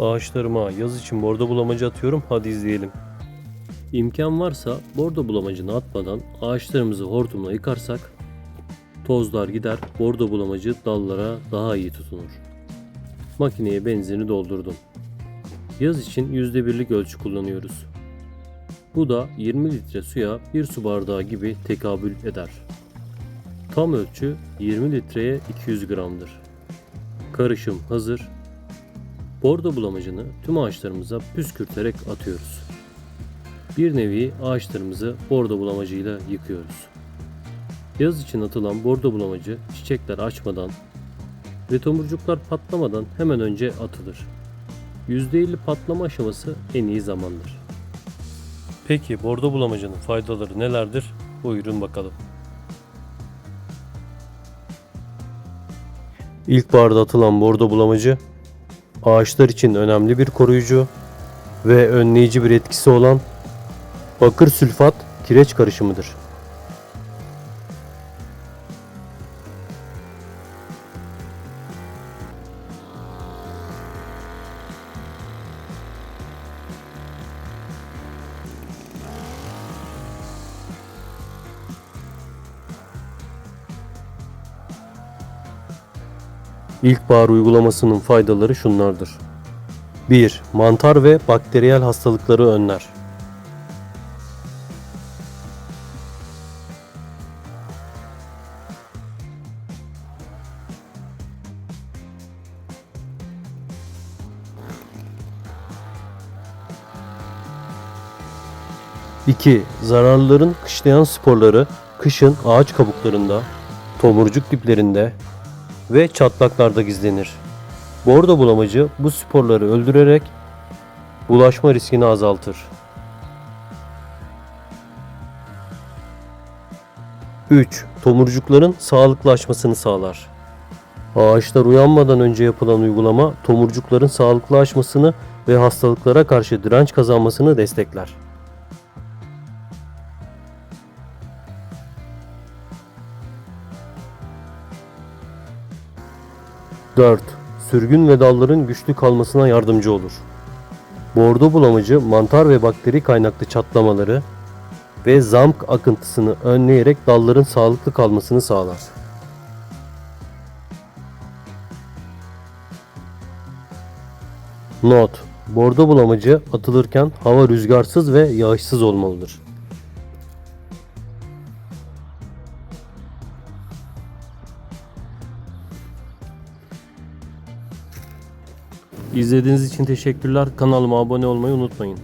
Ağaçlarıma yaz için bordo bulamacı atıyorum. Hadi izleyelim. İmkan varsa bordo bulamacını atmadan ağaçlarımızı hortumla yıkarsak tozlar gider, bordo bulamacı dallara daha iyi tutunur. Makineye benzini doldurdum. Yaz için %1'lik ölçü kullanıyoruz. Bu da 20 litre suya 1 su bardağı gibi tekabül eder. Tam ölçü 20 litreye 200 gramdır. Karışım hazır. Bordo bulamacını tüm ağaçlarımıza püskürterek atıyoruz. Bir nevi ağaçlarımızı bordo bulamacıyla yıkıyoruz. Yaz için atılan bordo bulamacı çiçekler açmadan ve tomurcuklar patlamadan hemen önce atılır. %50 patlama aşaması en iyi zamandır. Peki bordo bulamacının faydaları nelerdir? Buyurun bakalım. İlkbaharda atılan bordo bulamacı ağaçlar için önemli bir koruyucu ve önleyici bir etkisi olan bakır sülfat kireç karışımıdır. İlkbahar uygulamasının faydaları şunlardır. 1. Mantar ve bakteriyel hastalıkları önler. İki, Zararlıların kışlayan sporları kışın ağaç kabuklarında, tomurcuk diplerinde ve çatlaklarda gizlenir. Bordo bulamacı bu sporları öldürerek bulaşma riskini azaltır. 3. Tomurcukların sağlıklılaşmasını sağlar. Ağaçlar uyanmadan önce yapılan uygulama tomurcukların sağlıklılaşmasını ve hastalıklara karşı direnç kazanmasını destekler. Dört, Sürgün ve dalların güçlü kalmasına yardımcı olur. Bordo bulamacı mantar ve bakteri kaynaklı çatlamaları ve zamk akıntısını önleyerek dalların sağlıklı kalmasını sağlar. Not: Bordo bulamacı atılırken hava rüzgarsız ve yağışsız olmalıdır. İzlediğiniz için teşekkürler. Kanalıma abone olmayı unutmayın.